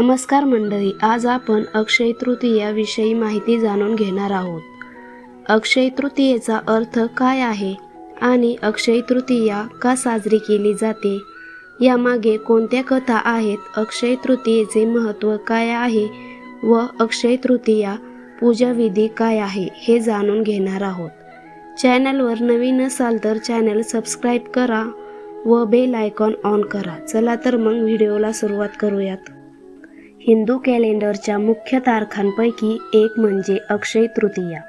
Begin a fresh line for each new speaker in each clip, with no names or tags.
नमस्कार मंडळी आज आपण अक्षय तृतीयाविषयी माहिती जाणून घेणार आहोत. अक्षय तृतीयेचा अर्थ काय आहे आणि अक्षय तृतीया का साजरी केली जाते? यामागे कोणत्या कथा आहेत? अक्षय तृतीयेचे महत्त्व काय आहे व अक्षय तृतीया पूजाविधी काय आहे हे जाणून घेणार आहोत. चॅनलवर नवीन असाल तर चॅनल सबस्क्राईब करा व बेल आयकॉन ऑन करा. चला तर मग व्हिडिओला सुरुवात करूयात. हिंदू कॅलेंडरच्या मुख्य तारखांपैकी एक म्हणजे अक्षय तृतीया.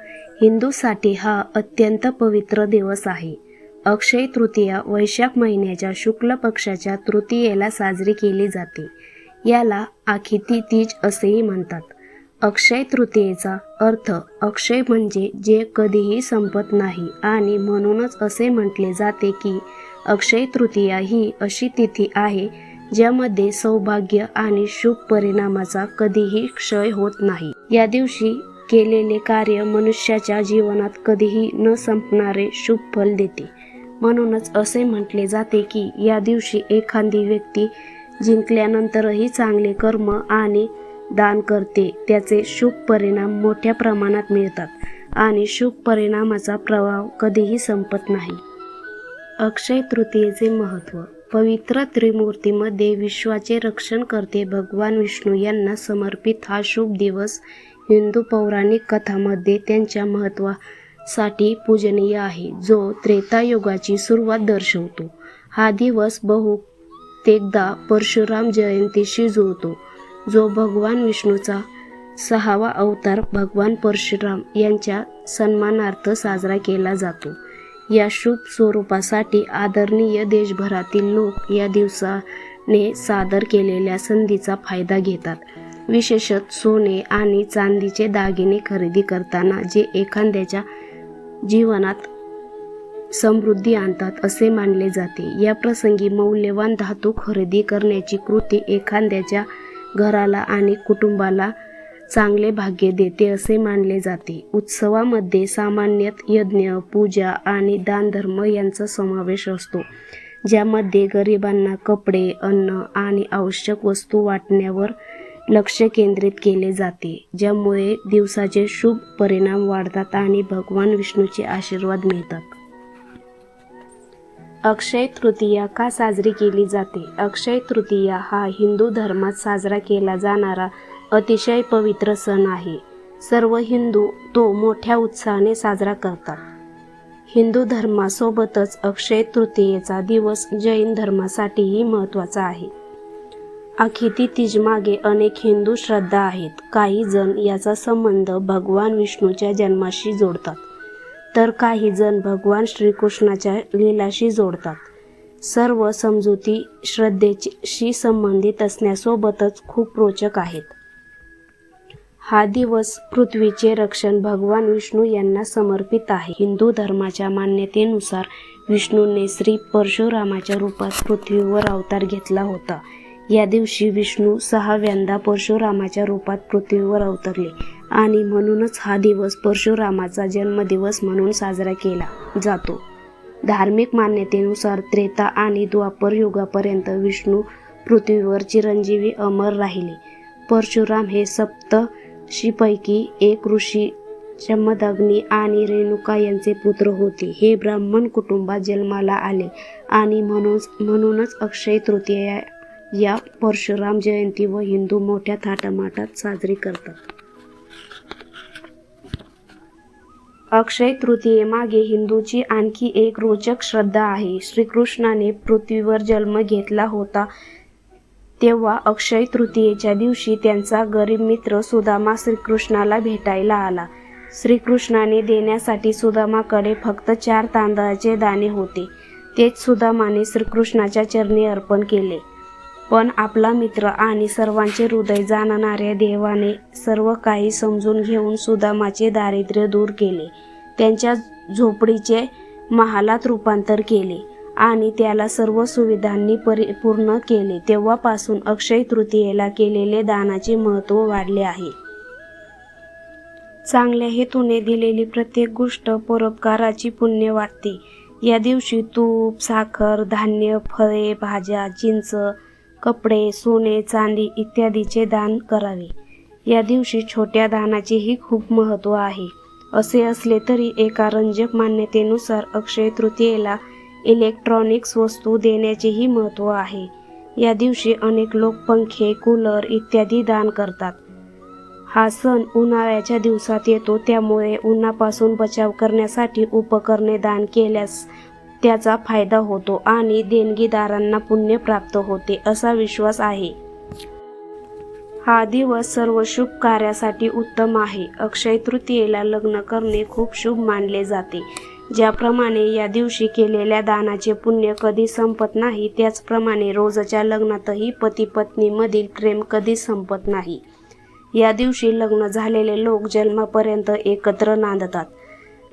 हिंदूसाठी हा अत्यंत पवित्र दिवस आहे. अक्षय तृतीया वैशाख महिन्याच्या शुक्ल पक्षाच्या तृतीयेला साजरी केली जाते. याला आखिती तीज असेही म्हणतात. अक्षय तृतीयेचा अर्थ अक्षय म्हणजे जे कधीही संपत नाही आणि म्हणूनच असे म्हटले जाते की अक्षय तृतीया ही अशी तिथी आहे ज्यामध्ये सौभाग्य आणि शुभ परिणामाचा कधीही क्षय होत नाही. या दिवशी केलेले कार्य मनुष्याच्या जीवनात कधीही न संपणारे शुभ फल देते. म्हणूनच असे म्हटले जाते की या दिवशी एखादी व्यक्ती जिंकल्यानंतरही चांगले कर्म आणि दान करते. त्याचे शुभ परिणाम मोठ्या प्रमाणात मिळतात आणि शुभ परिणामाचा प्रभाव कधीही संपत नाही. अक्षय तृतीयेचे महत्त्व पवित्र त्रिमूर्तीमध्ये विश्वाचे रक्षण करते. भगवान विष्णू यांना समर्पित हा शुभ दिवस हिंदू पौराणिक कथामध्ये त्यांच्या महत्त्वासाठी पूजनीय आहे. जो त्रेतायुगाची सुरुवात दर्शवतो. हा दिवस बहुतेकदा परशुराम जयंतीशी जुळतो. जो भगवान विष्णूचा सहावा अवतार भगवान परशुराम यांच्या सन्मानार्थ साजरा केला जातो. या शुभ स्वरूपासाठी आदरणीय देशभरातील लोक या दिवसाने सादर केलेल्या संधीचा फायदा घेतात. विशेषत सोने आणि चांदीचे दागिने खरेदी करताना जे एखाद्याच्या जीवनात समृद्धी आणतात असे मानले जाते. या प्रसंगी मौल्यवान धातू खरेदी करण्याची कृती एखाद्याच्या घराला आणि कुटुंबाला चांगले भाग्य देते असे मानले जाते. उत्सवामध्ये सामान्यतः यज्ञ पूजा आणि दानधर्म यांचा समावेश असतो ज्यामध्ये गरिबांना कपडे अन्न आणि आवश्यक वस्तू वाटण्यावर लक्ष केंद्रित केले जाते ज्यामुळे दिवसाचे शुभ परिणाम वाढतात आणि भगवान विष्णूचे आशीर्वाद मिळतात. अक्षय तृतीया का साजरी केली जाते? अक्षय तृतीया हा हिंदू धर्मात साजरा केला जाणारा अतिशय पवित्र सण आहे. सर्व हिंदू तो मोठ्या उत्साहाने साजरा करतात. हिंदू धर्मासोबतच अक्षय तृतीयेचा दिवस जैन धर्मासाठीही महत्त्वाचा आहे. अखिती तीजमागे अनेक हिंदू श्रद्धा आहेत. काही जण याचा संबंध भगवान विष्णूच्या जन्माशी जोडतात. तर काही जण भगवान श्रीकृष्णाच्या लीलाशी जोडतात. सर्व समजुती श्रद्धेशी संबंधित असण्यासोबतच खूप रोचक आहेत. हा दिवस पृथ्वीचे रक्षण भगवान विष्णू यांना समर्पित आहे. हिंदू धर्माच्या मान्यतेनुसार विष्णूने श्री परशुरामाच्या रूपात पृथ्वीवर अवतार घेतला होता. या दिवशी विष्णू सहाव्यांदा परशुरामाच्या रूपात पृथ्वीवर अवतरले आणि म्हणूनच हा दिवस परशुरामाचा जन्मदिवस म्हणून साजरा केला जातो. धार्मिक मान्यतेनुसार त्रेता आणि द्वापर युगापर्यंत विष्णू पृथ्वीवर चिरंजीवी अमर राहिले. परशुराम हे सप्त ऋषीपैकी एक ऋषी चमदग्नी आणि रेणुका यांचे पुत्र होते. हे ब्राह्मण कुटुंबात जन्माला आले आणि म्हणून म्हणूनच अक्षय तृतीया या परशुराम जयंती व हिंदू मोठ्या थाटामाटात साजरी करतात. अक्षय तृतीयेमागे हिंदूची आणखी एक रोचक श्रद्धा आहे. श्रीकृष्णाने पृथ्वीवर जन्म घेतला होता. तेव्हा अक्षय तृतीयेच्या दिवशी त्यांचा गरीब मित्र सुदामा श्रीकृष्णाला भेटायला आला. श्रीकृष्णाने देण्यासाठी सुदामाकडे फक्त चार तांदळाचे दाणे होते. तेच सुदामाने श्रीकृष्णाच्या चरणी अर्पण केले. पण आपला मित्र आणि सर्वांचे हृदय जाणणाऱ्या देवाने सर्व काही समजून घेऊन सुदामाचे दारिद्र्य दूर केले. त्यांच्या झोपडीचे महालात रूपांतर केले. आणि त्याला सर्व सुविधांनी परिपूर्ण केले. तेव्हापासून अक्षय तृतीयेला केलेले दानाचे महत्त्व वाढले आहे. चांगल्या हेतूने दिलेली प्रत्येक गोष्ट परोपकाराची पुण्य वाटते. या दिवशी तूप साखर धान्य फळे भाज्या चिंच कपडे सोने चांदी इत्यादीचे दान करावे. या दिवशी छोट्या दानाचेही खूप महत्त्व आहे. असे असले तरी एका रंजक मान्यतेनुसार अक्षय तृतीयेला इलेक्ट्रॉनिक्स वस्तू देण्याचेही महत्त्व आहे. या दिवशी अनेक लोक पंखे कूलर इत्यादी दान करतात. हा सण उन्हाळ्याच्या दिवसात येतो त्यामुळे उन्हापासून बचाव करण्यासाठी उपकरणे दान केल्यास त्याचा फायदा होतो आणि देणगीदारांना पुण्य प्राप्त होते असा विश्वास आहे. हा दिवस सर्व शुभ कार्यासाठी उत्तम आहे. अक्षय तृतीयेला लग्न करणे खूप शुभ मानले जाते. ज्याप्रमाणे या दिवशी केलेल्या दानाचे पुण्य कधी संपत नाही त्याचप्रमाणे रोजच्या लग्नातही पती पत्नीमधील प्रेम कधी संपत नाही. या दिवशी लग्न झालेले लोक जन्मापर्यंत एकत्र नांदतात.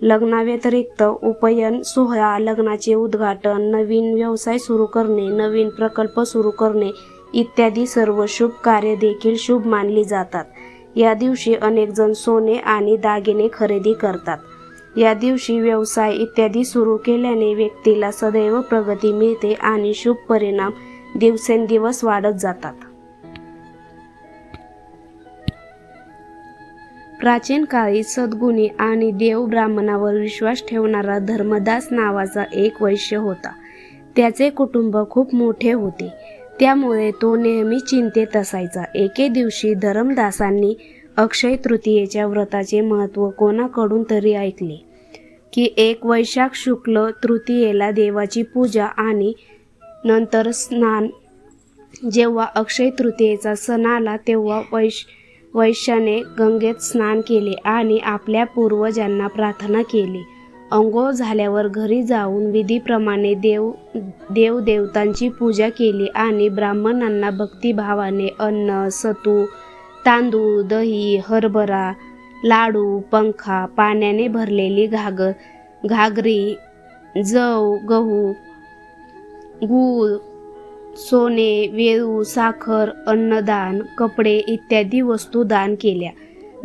लग्नाव्यतिरिक्त उपयन सोहळा लग्नाचे उद्घाटन नवीन व्यवसाय सुरू करणे नवीन प्रकल्प सुरू करणे इत्यादी सर्व शुभ कार्य देखील शुभ मानली जातात. या दिवशी अनेकजण सोने आणि दागिने खरेदी करतात. या दिवशी व्यवसाय इत्यादी सुरू केल्याने व्यक्तीला सदैव प्रगती मिळते आणि शुभ परिणाम दिवसेंदिवस वाढत जातात. प्राचीन काळी सद्गुणी आणि देव ब्राह्मणावर विश्वास ठेवणारा धर्मदास नावाचा एक वैश्य होता. त्याचे कुटुंब खूप मोठे होते. त्यामुळे तो नेहमी चिंतेत असायचा. एके दिवशी धर्मदासांनी अक्षय तृतीयेच्या व्रताचे महत्त्व कोणाकडून तरी ऐकले. की एक वैशाख शुक्ल तृतीयेला देवाची पूजा आणि नंतर स्नान. जेव्हा अक्षय तृतीयेचा सण आला तेव्हा वैश वैश्याने गंगेत स्नान केले आणि आपल्या पूर्वजांना प्रार्थना केली. अंघोळ झाल्यावर घरी जाऊन विधीप्रमाणे देव देवदेवतांची पूजा केली आणि ब्राह्मणांना भक्तिभावाने अन्न सतू तांदूळ दही हरभरा लाडू पंखा पाण्याने भरलेली घागर घागरी जव गहू गूळ सोने वेळू साखर अन्नदान कपडे इत्यादी वस्तू दान केल्या.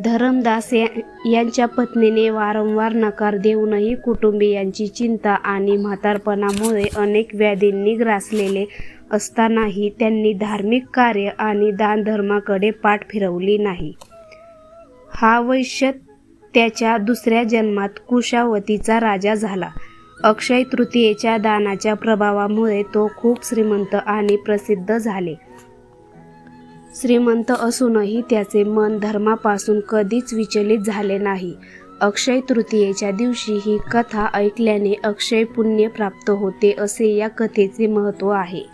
धरमदास या यांच्या पत्नीने वारंवार नकार देऊनही कुटुंबियांची चिंता आणि म्हातारपणामुळे अनेक व्याधींनी ग्रासलेले असतानाही त्यांनी धार्मिक कार्य आणि दानधर्माकडे पाठ फिरवली नाही. हा वैश्य त्याच्या दुसऱ्या जन्मात कुशावतीचा राजा झाला. अक्षय तृतीयेच्या दानाच्या प्रभावामुळे तो खूप श्रीमंत आणि प्रसिद्ध झाले. श्रीमंत असूनही त्याचे मन धर्मापासून कधीच विचलित झाले नाही. अक्षय तृतीयेच्या दिवशी ही कथा ऐकल्याने अक्षय पुण्य प्राप्त होते असे या कथेचे महत्त्व आहे.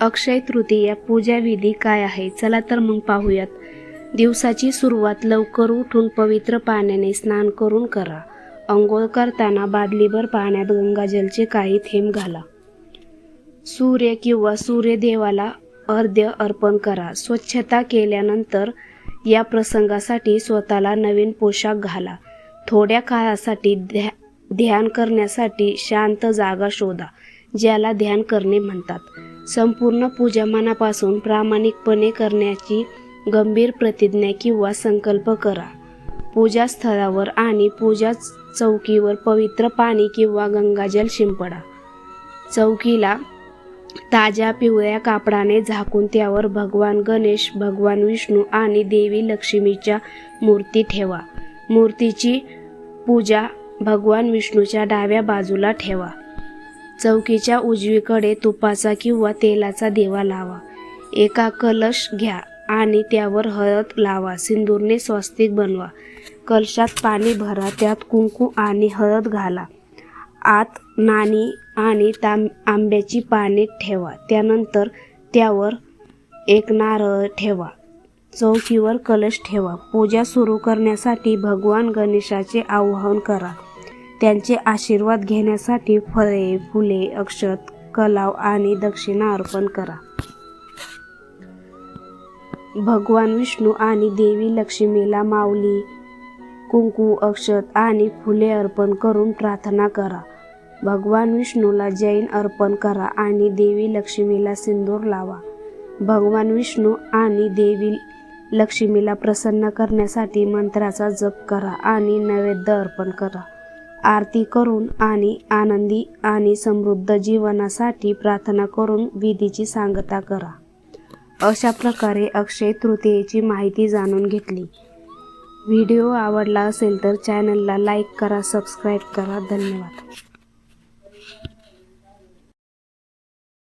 अक्षय तृतीया पूजाविधी काय आहे? चला तर मग पाहूयात. दिवसाची सुरुवात लवकर उठून पवित्र पाण्याने स्नान करून करा. अंघोळ करताना बादलीभर पाण्यात गंगाजलचे काही थेंब घाला. सूर्य किंवा सूर्यदेवाला अर्ध्य अर्पण करा. स्वच्छता केल्यानंतर या प्रसंगासाठी स्वतःला नवीन पोशाख घाला. थोड्या काळासाठी ध्या ध्यान करण्यासाठी शांत जागा शोधा ज्याला ध्यान करणे म्हणतात. संपूर्ण पूजा मनापासून प्रामाणिकपणे करण्याची गंभीर प्रतिज्ञा किंवा संकल्प करा. पूजा स्थळावर आणि पूजा चौकीवर पवित्र पाणी किंवा गंगाजल शिंपडा. चौकीला ताज्या पिवळ्या कापडाने झाकून त्यावर भगवान गणेश भगवान विष्णू आणि देवी लक्ष्मीच्या मूर्ती ठेवा. मूर्तीची पूजा भगवान विष्णूच्या डाव्या बाजूला ठेवा. चौकीच्या उजवीकडे तुपाचा किंवा तेलाचा दिवा लावा. एका कलश घ्या आणि त्यावर हळद लावा. सिंदूरने स्वस्तिक बनवा. कलशात पाणी भरा. त्यात कुंकू आणि हळद घाला. आत नाणी आणि तांब आंब्याची पाने ठेवा. त्यानंतर त्यावर एक नारळ ठेवा. चौकीवर कलश ठेवा. पूजा सुरू करण्यासाठी भगवान गणेशाचे आवाहन करा. त्यांचे आशीर्वाद घेण्यासाठी फळे फुले अक्षत कलाव आणि दक्षिणा अर्पण करा. भगवान विष्णू आणि देवी लक्ष्मीला माऊली कुंकू अक्षत आणि फुले अर्पण करून प्रार्थना करा. भगवान विष्णूला जैन अर्पण करा आणि देवी लक्ष्मीला सिंदूर लावा. भगवान विष्णू आणि देवी लक्ष्मीला प्रसन्न करण्यासाठी मंत्राचा जप करा आणि नैवेद्य अर्पण करा. आरती करून आणि आनंदी आणि समृद्ध जीवनासाठी प्रार्थना करून विधीची सांगता करा. अशा प्रकारे अक्षय तृतीयेची माहिती जाणून घेतली. व्हिडिओ आवडला असेल तर चॅनलला लाईक करा सबस्क्राईब करा. धन्यवाद.